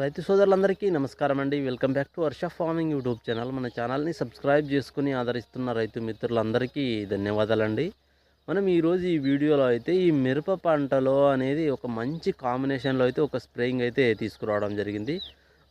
రైతు సోదరులందరికీ నమస్కారం అండి. Welcome back to Varsha farming YouTube channel. మన ఛానల్ని సబ్స్క్రైబ్ చేసుకుని ఆదరిస్తున్న రైతు మిత్రులందరికీ ధన్యవాదాలండి. మనం ఈరోజు ఈ వీడియోలో అయితే ఈ మిరప పంటలో అనేది ఒక మంచి కాంబినేషన్లో అయితే ఒక స్ప్రేయింగ్ అయితే తీసుకురావడం జరిగింది.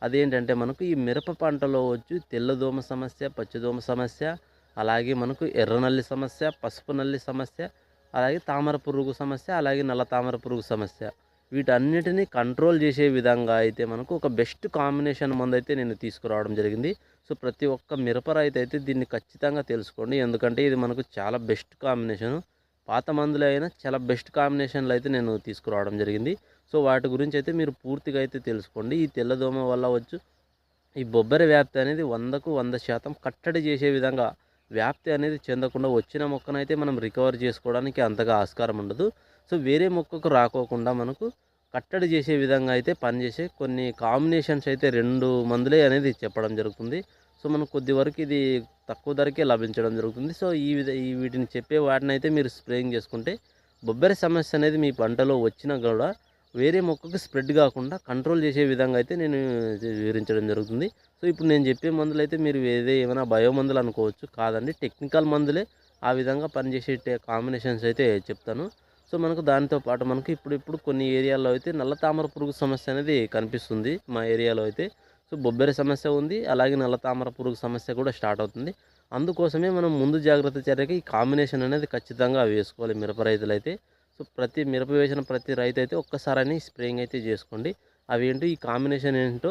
అదేంటంటే మనకు ఈ మిరప పంటలో వచ్చి తెల్లదోమ సమస్య పచ్చదోమ సమస్య అలాగే మనకు ఎర్రనల్లి సమస్య పసుపు నల్లి సమస్య అలాగే తామర పురుగు సమస్య అలాగే నల్ల తామర పురుగు సమస్య. వీటన్నిటిని కంట్రోల్ చేసే విధంగా అయితే మనకు ఒక బెస్ట్ కాంబినేషన్ మందు అయితే నేను తీసుకురావడం జరిగింది. సో ప్రతి ఒక్క మిరప రైతు అయితే దీన్ని ఖచ్చితంగా తెలుసుకోండి. ఎందుకంటే ఇది మనకు చాలా బెస్ట్ కాంబినేషన్. పాత మందులు అయినా చాలా బెస్ట్ కాంబినేషన్లు అయితే నేను తీసుకురావడం జరిగింది. సో వాటి గురించి అయితే మీరు పూర్తిగా అయితే తెలుసుకోండి. ఈ తెల్లదోమ వల్ల వచ్చు ఈ బొబ్బరి వ్యాప్తి అనేది వందకు వంద శాతం కట్టడి చేసే విధంగా వ్యాప్తి అనేది చెందకుండా వచ్చిన మొక్కనైతే మనం రికవర్ చేసుకోవడానికి అంతగా ఆస్కారం ఉండదు. సో వేరే మొక్కకు రాకోకుండా మనకు కట్టడి చేసే విధంగా అయితే పనిచేసే కొన్ని కాంబినేషన్స్ అయితే రెండు మందులే అనేది చెప్పడం జరుగుతుంది. సో మనకు కొద్ది వరకు ఇది తక్కువ ధరకే లభించడం జరుగుతుంది. సో ఈ విధ ఈ వీటిని చెప్పే వాటిని అయితే మీరు స్ప్రేయింగ్ చేసుకుంటే బొబ్బరి సమస్య అనేది మీ పంటలో వచ్చినా కూడా వేరే మొక్కకు స్ప్రెడ్ కాకుండా కంట్రోల్ చేసే విధంగా అయితే నేను వివరించడం జరుగుతుంది. సో ఇప్పుడు నేను చెప్పే మందులు అయితే మీరు ఏదే ఏమైనా బయో మందులు అనుకోవచ్చు. కాదండి టెక్నికల్ మందులే ఆ విధంగా పనిచేసే కాంబినేషన్స్ అయితే చెప్తాను. సో మనకు దానితో పాటు మనకు ఇప్పుడు ఇప్పుడు కొన్ని ఏరియాల్లో అయితే నల్ల తామర పురుగు సమస్య అనేది కనిపిస్తుంది మా ఏరియాలో అయితే. సో బొబ్బెర సమస్య ఉంది అలాగే నల్ల తామర పురుగు సమస్య కూడా స్టార్ట్ అవుతుంది. అందుకోసమే మనం ముందు జాగ్రత్త చర్యకి ఈ కాంబినేషన్ అనేది ఖచ్చితంగా వేసుకోవాలి మిరప రైతులు అయితే సో ప్రతి మిరప వేసిన ప్రతి రైతు అయితే ఒక్కసారని స్ప్రేయింగ్ అయితే చేసుకోండి. అవి ఏంటో ఈ కాంబినేషన్ ఏంటో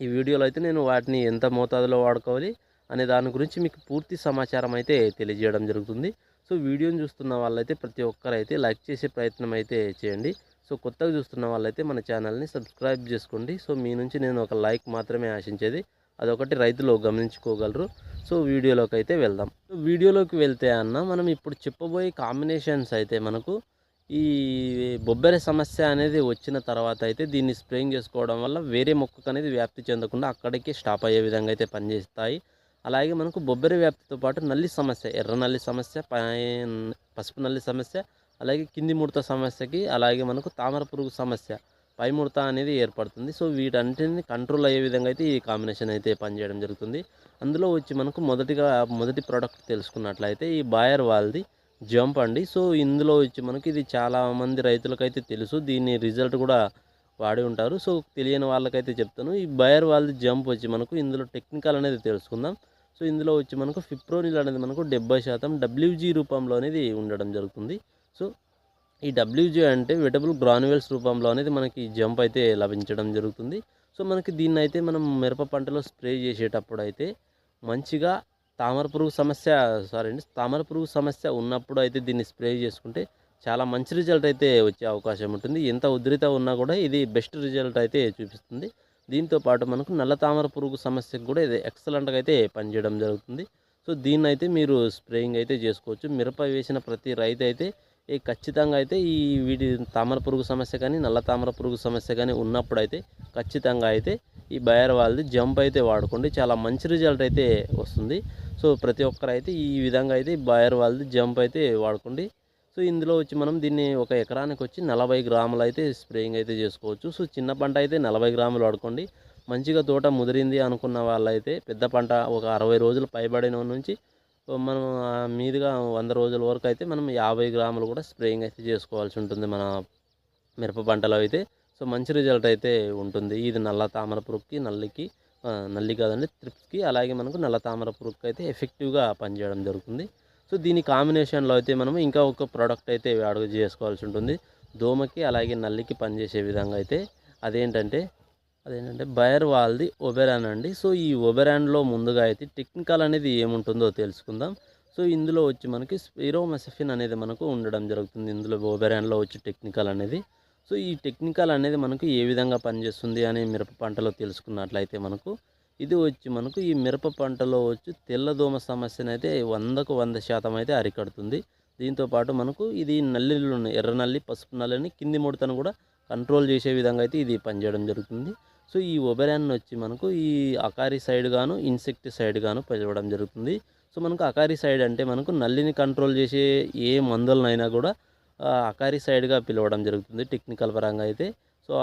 ఈ వీడియోలో అయితే నేను వాటిని ఎంత మోతాదులో వాడుకోవాలి అనే దాని గురించి మీకు పూర్తి సమాచారం అయితే తెలియజేయడం జరుగుతుంది. సో వీడియోని చూస్తున్న వాళ్ళైతే ప్రతి ఒక్కరైతే లైక్ చేసే ప్రయత్నం అయితే చేయండి. సో కొత్తగా చూస్తున్న వాళ్ళైతే మన ఛానల్ని సబ్స్క్రైబ్ చేసుకోండి. సో మీ నుంచి నేను ఒక లైక్ మాత్రమే ఆశించేది. అదొకటి రైతులు గమనించుకోగలరు. సో వీడియోలోకి అయితే వెళ్దాం. వీడియోలోకి వెళ్తే అన్న మనం ఇప్పుడు చెప్పబోయే కాంబినేషన్స్ అయితే మనకు ఈ బొబ్బెర సమస్య అనేది వచ్చిన తర్వాత అయితే దీన్ని స్ప్రేయింగ్ చేసుకోవడం వల్ల వేరే మొక్కకు అనేది వ్యాప్తి చెందకుండా అక్కడికే స్టాప్ అయ్యే విధంగా అయితే పనిచేస్తాయి. అలాగే మనకు బొబ్బెర వ్యాప్తితో పాటు నల్లి సమస్య ఎర్ర నల్లి సమస్య పై పసుపు నల్లి సమస్య అలాగే కింది ముడత సమస్యకి అలాగే మనకు తామర పురుగు సమస్య పై ముడత అనేది ఏర్పడుతుంది. సో వీటన్నిటిని కంట్రోల్ అయ్యే విధంగా అయితే ఈ కాంబినేషన్ అయితే పనిచేయడం జరుగుతుంది. అందులో వచ్చి మనకు మొదటిగా మొదటి ప్రోడక్ట్ తెలుసుకున్నట్లయితే ఈ బాయర్ వాళ్ళది జంప్ అండి. సో ఇందులో వచ్చి మనకి ఇది చాలా మంది రైతులకైతే తెలుసు. దీని రిజల్ట్ కూడా వాడి ఉంటారు. సో తెలియని వాళ్ళకైతే చెప్తాను. ఈ బయర్ వాళ్ళది జంప్ వచ్చి మనకు ఇందులో టెక్నికల్ అనేది తెలుసుకుందాం. సో ఇందులో వచ్చి మనకు ఫిప్రోనిల్ అనేది మనకు డెబ్బై శాతం డబ్ల్యూజీ రూపంలో అనేది ఉండడం జరుగుతుంది. సో ఈ డబ్ల్యూజీ అంటే వెటబుల్ గ్రానువెల్స్ రూపంలో అనేది మనకి జంప్ అయితే లభించడం జరుగుతుంది. సో మనకి దీన్ని అయితే మనం మిరప పంటలో స్ప్రే చేసేటప్పుడు అయితే మంచిగా తామర పురుగు సమస్య సారీ అండి తామర పురుగు సమస్య ఉన్నప్పుడు అయితే దీన్ని స్ప్రే చేసుకుంటే చాలా మంచి రిజల్ట్ అయితే వచ్చే అవకాశం ఉంటుంది. ఎంత ఉధృత ఉన్నా కూడా ఇది బెస్ట్ రిజల్ట్ అయితే చూపిస్తుంది. దీంతో పాటు మనకు నల్ల తామర పురుగు సమస్యకు కూడా ఇది ఎక్సలెంట్గా అయితే పనిచేయడం జరుగుతుంది. సో దీన్ని అయితే మీరు స్ప్రేయింగ్ అయితే చేసుకోవచ్చు. మిరప వేసిన ప్రతి రైతు అయితే ఈ ఖచ్చితంగా అయితే ఈ వీటి తామర పురుగు సమస్య కానీ నల్ల తామర పురుగు సమస్య కానీ ఉన్నప్పుడు అయితే ఖచ్చితంగా అయితే ఈ బయర్ వాళ్ళది జంప్ అయితే వాడుకోండి. చాలా మంచి రిజల్ట్ అయితే వస్తుంది. సో ప్రతి ఒక్కరు అయితే ఈ విధంగా అయితే బయర్ వాళ్ళది జంప్ అయితే వాడుకోండి. సో ఇందులో వచ్చి మనం దీన్ని ఒక ఎకరానికి వచ్చి నలభై గ్రాములు అయితే స్ప్రేయింగ్ అయితే చేసుకోవచ్చు. సో చిన్న పంట అయితే నలభై గ్రాములు వాడుకోండి. మంచిగా తోట ముదిరింది అనుకున్న వాళ్ళైతే పెద్ద పంట ఒక అరవై రోజులు పైబడిన నుంచి మనం మీదుగా వంద రోజుల వరకు అయితే మనం యాభై గ్రాములు కూడా స్ప్రేయింగ్ అయితే చేసుకోవాల్సి ఉంటుంది మన మిరప పంటలో అయితే. సో మంచి రిజల్ట్ అయితే ఉంటుంది. ఇది నల్ల తామర పురుగుకి నల్లికి నల్లి కాదండి త్రిప్స్కి అలాగే మనకు నల్ల తామర పురుగుకి అయితే ఎఫెక్టివ్గా పనిచేయడం జరుగుతుంది. సో దీని కాంబినేషన్లో అయితే మనం ఇంకా ఒక ప్రోడక్ట్ అయితే అడుగు చేసుకోవాల్సి ఉంటుంది. దోమకి అలాగే నల్లికి పనిచేసే విధంగా అయితే అదేంటంటే అదేంటంటే బయర్ వాళ్ళది ఒబెరాన్ అండి. సో ఈ ఒబెరాన్లో ముందుగా అయితే టెక్నికల్ అనేది ఏముంటుందో తెలుసుకుందాం. సో ఇందులో వచ్చి మనకి స్పిరోమెసఫిన్ అనేది మనకు ఉండడం జరుగుతుంది. ఇందులో ఒబెరాన్లో వచ్చి టెక్నికల్ అనేది. సో ఈ టెక్నికల్ అనేది మనకు ఏ విధంగా పనిచేస్తుంది అని మిరప పంటలో తెలుసుకున్నట్లయితే మనకు ఇది వచ్చి మనకు ఈ మిరప పంటలో వచ్చి తెల్లదోమ సమస్యను అయితే వందకు వంద శాతం అయితే అరికడుతుంది. దీంతో పాటు మనకు ఇది నల్లిలు ఎర్ర నల్లి పసుపు నల్లిని కింది ముడతను కూడా కంట్రోల్ చేసే విధంగా అయితే ఇది పనిచేయడం జరుగుతుంది. సో ఈ ఒబెరాన్ వచ్చి మనకు ఈ అకారి సైడ్ గాను ఇన్సెక్టిసైడ్ గాను పిలవడం జరుగుతుంది. సో మనకు అకారి సైడ్ అంటే మనకు నల్లిని కంట్రోల్ చేసే ఏ మందులనైనా కూడా అకారి సైడ్గా పిలవడం జరుగుతుంది టెక్నికల్ పరంగా అయితే. సో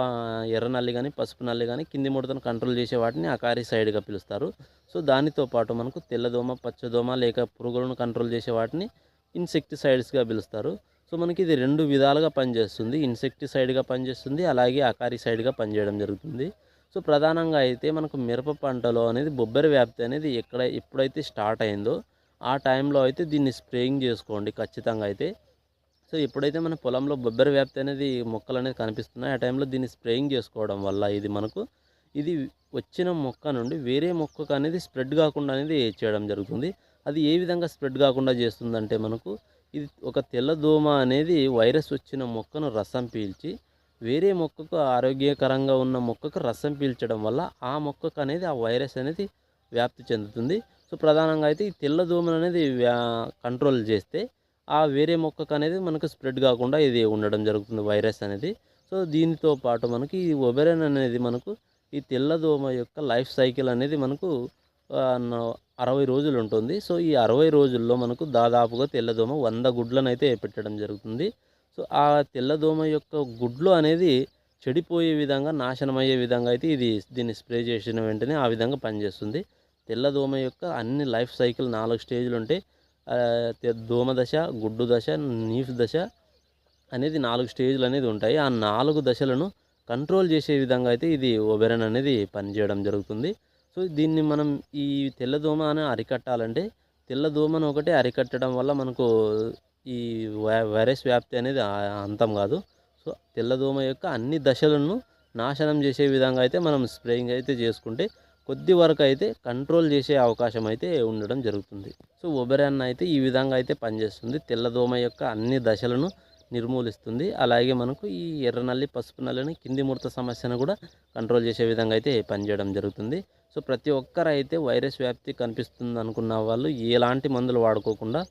ఎర్ర నల్లి కానీ పసుపు నల్లి కానీ కింది ముడతను కంట్రోల్ చేసే వాటిని అకారి సైడ్గా పిలుస్తారు. సో దానితో పాటు మనకు తెల్లదోమ పచ్చదోమ లేక పురుగులను కంట్రోల్ చేసే వాటిని ఇన్సెక్టిసైడ్స్గా పిలుస్తారు. సో మనకి ఇది రెండు విధాలుగా పనిచేస్తుంది. ఇన్సెక్టిసైడ్గా పనిచేస్తుంది అలాగే అకారి సైడ్గా పనిచేయడం జరుగుతుంది. సో ప్రధానంగా అయితే మనకు మిరప పంటలో అనేది బొబ్బరి వ్యాప్తి అనేది ఎక్కడ ఎప్పుడైతే స్టార్ట్ అయిందో ఆ టైంలో అయితే దీన్ని స్ప్రేయింగ్ చేసుకోండి ఖచ్చితంగా అయితే. సో ఎప్పుడైతే మన పొలంలో బొబ్బరి వ్యాప్తి అనేది మొక్కలు అనేది కనిపిస్తున్నాయి. ఆ టైంలో దీన్ని స్ప్రేయింగ్ చేసుకోవడం వల్ల ఇది మనకు ఇది వచ్చిన మొక్క నుండి వేరే మొక్కకు అనేది స్ప్రెడ్ కాకుండా అనేది చేయడం జరుగుతుంది. అది ఏ విధంగా స్ప్రెడ్ కాకుండా చేస్తుందంటే మనకు ఇది ఒక తెల్ల దోమ అనేది వైరస్ వచ్చిన మొక్కను రసం పీల్చి వేరే మొక్కకు ఆరోగ్యకరంగా ఉన్న మొక్కకు రసం పీల్చడం వల్ల ఆ మొక్కకు అనేది ఆ వైరస్ అనేది వ్యాప్తి చెందుతుంది. సో ప్రధానంగా అయితే ఈ తెల్ల దోమలు అనేది వ్యా కంట్రోల్ చేస్తే ఆ వేరే మొక్కకు అనేది మనకు స్ప్రెడ్ కాకుండా ఇది ఉండడం జరుగుతుంది వైరస్ అనేది. సో దీనితో పాటు మనకి ఈ ఒబెరన్ అనేది మనకు ఈ తెల్లదోమ యొక్క లైఫ్ సైకిల్ అనేది మనకు అరవై రోజులు ఉంటుంది. సో ఈ అరవై రోజుల్లో మనకు దాదాపుగా తెల్లదోమ వంద గుడ్లను అయితే పెట్టడం జరుగుతుంది. సో ఆ తెల్లదోమ యొక్క గుడ్లు అనేది చెడిపోయే విధంగా నాశనం అయ్యే విధంగా అయితే ఇది దీన్ని స్ప్రే చేసిన వెంటనే ఆ విధంగా పనిచేస్తుంది. తెల్లదోమ యొక్క అన్ని లైఫ్ సైకిల్ నాలుగు స్టేజ్లు ఉంటాయి దోమ దశ గుడ్డు దశ నీఫ్ దశ అనేది నాలుగు స్టేజ్లు అనేది ఉంటాయి. ఆ నాలుగు దశలను కంట్రోల్ చేసే విధంగా అయితే ఇది ఒబెరన్ అనేది పనిచేయడం జరుగుతుంది. సో దీన్ని మనం ఈ తెల్లదోమ అని అరికట్టాలంటే తెల్లదోమను ఒకటి అరికట్టడం వల్ల మనకు ఈ వై- వైరస్ వ్యాప్తి అనేది అంతం కాదు. సో తెల్లదోమ యొక్క అన్ని దశలను నాశనం చేసే విధంగా అయితే మనం స్ప్రేయింగ్ అయితే చేసుకుంటే కొద్ది వరకు అయితే కంట్రోల్ చేసే అవకాశం అయితే ఉండడం జరుగుతుంది. సో ఒబెరాన్ అయితే ఈ విధంగా అయితే పనిచేస్తుంది. తెల్లదోమ యొక్క అన్ని దశలను నిర్మూలిస్తుంది. అలాగే మనకు ఈ ఎర్ర నల్లి పసుపు నల్లిని కింది ముడత సమస్యను కూడా కంట్రోల్ చేసే విధంగా అయితే పనిచేయడం జరుగుతుంది. సో ప్రతి ఒక్కరు అయితే వైరస్ వ్యాప్తి కనిపిస్తుంది అనుకున్న వాళ్ళు ఎలాంటి మందులు వాడుకోకుండా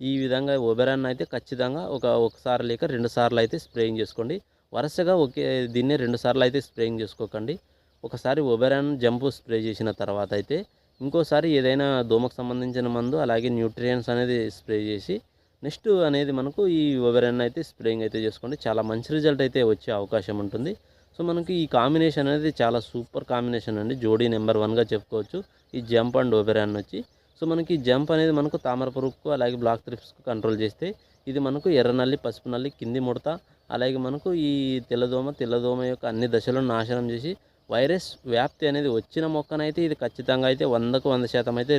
ఈ విధంగా ఒబెరాన్ అయితే ఖచ్చితంగా ఒక ఒకసారి లేక రెండు సార్లు అయితే స్ప్రేయింగ్ చేసుకోండి. వరుసగా ఒకే దీన్నే రెండు సార్లు అయితే స్ప్రేయింగ్ చేసుకోకండి. ఒకసారి ఒబెరాన్ జంపు స్ప్రే చేసిన తర్వాత అయితే ఇంకోసారి ఏదైనా దోమకు సంబంధించిన మందు అలాగే న్యూట్రియన్స్ అనేది స్ప్రే చేసి నెక్స్ట్ అనేది మనకు ఈ ఒబెరాన్ అయితే స్ప్రేయింగ్ అయితే చేసుకోండి. చాలా మంచి రిజల్ట్ అయితే వచ్చే అవకాశం ఉంటుంది. సో మనకి ఈ కాంబినేషన్ అనేది చాలా సూపర్ కాంబినేషన్ అండి. జోడీ నెంబర్ వన్గా చెప్పుకోవచ్చు. ఈ జంప్ అండ్ ఒబెరాన్ వచ్చి. సో మనకి ఈ జంప్ అనేది మనకు తామర పురుగుకు అలాగే బ్లాక్ త్రిప్స్కు కంట్రోల్ చేస్తే ఇది మనకు ఎర్ర నల్లి పసుపు నల్లి కింది ముడత అలాగే మనకు ఈ తెల్లదోమ తెల్లదోమ యొక్క అన్ని దశలను నాశనం చేసి వైరస్ వ్యాప్తి అనేది వచ్చిన మొక్కనైతే ఇది ఖచ్చితంగా అయితే వందకు వంద శాతం అయితే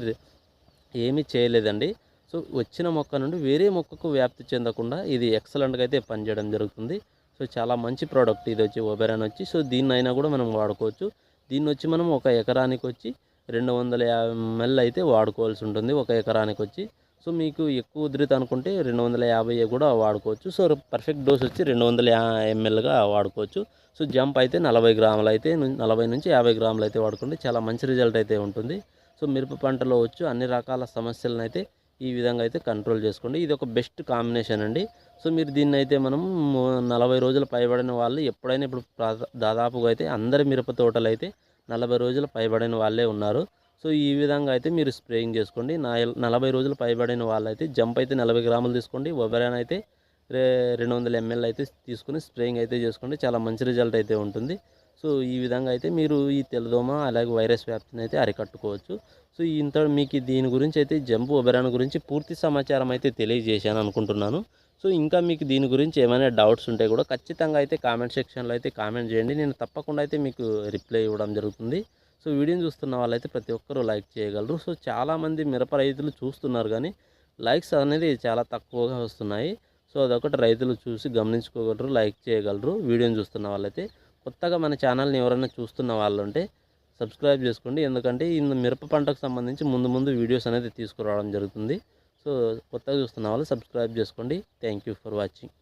ఏమీ చేయలేదండి. సో వచ్చిన మొక్క నుండి వేరే మొక్కకు వ్యాప్తి చెందకుండా ఇది ఎక్సలెంట్గా అయితే పనిచేయడం జరుగుతుంది. సో చాలా మంచి ప్రోడక్ట్ ఇది వచ్చి ఒబెరాన్ వచ్చి. సో దీన్నైనా కూడా మనం వాడుకోవచ్చు. దీన్ని వచ్చి మనం ఒక ఎకరానికి వచ్చి రెండు వందల యాభై ఎంఎల్ అయితే వాడుకోవాల్సి ఉంటుంది ఒక ఎకరానికి వచ్చి. సో మీకు ఎక్కువ ఉధృత అనుకుంటే రెండు వందల యాభై కూడా వాడుకోవచ్చు. సో పర్ఫెక్ట్ డోస్ వచ్చి రెండు వందల ఎంఎల్గా వాడుకోవచ్చు. సో జంప్ అయితే నలభై గ్రాములు అయితే నలభై నుంచి యాభై గ్రాములు అయితే వాడుకుంటే చాలా మంచి రిజల్ట్ అయితే ఉంటుంది. సో మిరప పంటలో వచ్చు అన్ని రకాల సమస్యలను అయితే ఈ విధంగా అయితే కంట్రోల్ చేసుకోండి. ఇది ఒక బెస్ట్ కాంబినేషన్ అండి. సో మీరు దీన్ని అయితే మనం నలభై రోజులు పైబడిన వాళ్ళు ఎప్పుడైనా ఇప్పుడు దాదాపుగా అయితే అందరి మిరప తోటలు అయితే నలభై రోజులు పైబడిన వాళ్ళే ఉన్నారు. సో ఈ విధంగా అయితే మీరు స్ప్రేయింగ్ చేసుకోండి. నా నలభై రోజులు పైబడిన వాళ్ళైతే జంప్ అయితే నలభై గ్రాములు తీసుకోండి. ఒబెరాన్ అయితే రెండు వందల ఎంఎల్ అయితే తీసుకుని స్ప్రేయింగ్ అయితే చేసుకోండి. చాలా మంచి రిజల్ట్ అయితే ఉంటుంది. సో ఈ విధంగా అయితే మీరు ఈ తెల్లదోమ అలాగే వైరస్ వ్యాప్తిని అయితే అరికట్టుకోవచ్చు. సో ఇంత మీకు దీని గురించి అయితే జంబు ఒబెరాన్ గురించి పూర్తి సమాచారం అయితే తెలియజేశాను అనుకుంటున్నాను. సో ఇంకా మీకు దీని గురించి ఏమైనా డౌట్స్ ఉంటే కూడా ఖచ్చితంగా అయితే కామెంట్ సెక్షన్లో అయితే కామెంట్ చేయండి. నేను తప్పకుండా అయితే మీకు రిప్లై ఇవ్వడం జరుగుతుంది. సో వీడియోని చూస్తున్న వాళ్ళైతే ప్రతి ఒక్కరూ లైక్ చేయగలరు. సో చాలామంది మిరప రైతులు చూస్తున్నారు కానీ లైక్స్ అనేది చాలా తక్కువగా వస్తున్నాయి. సో అదొకటి రైతులు చూసి గమనించుకోగలరు లైక్ చేయగలరు. వీడియోని చూస్తున్న వాళ్ళైతే కొత్తగా మన ఛానల్ని ఎవరైనా చూస్తున్న వాళ్ళు ఉంటే సబ్స్క్రైబ్ చేసుకోండి. ఎందుకంటే ఈ మిరప పంటకు సంబంధించి ముందు ముందు వీడియోస్ అనేది తీసుకురావడం జరుగుతుంది. సో కొత్తగా చూస్తున్న వాళ్ళు సబ్స్క్రైబ్ చేసుకోండి. Thank you for watching.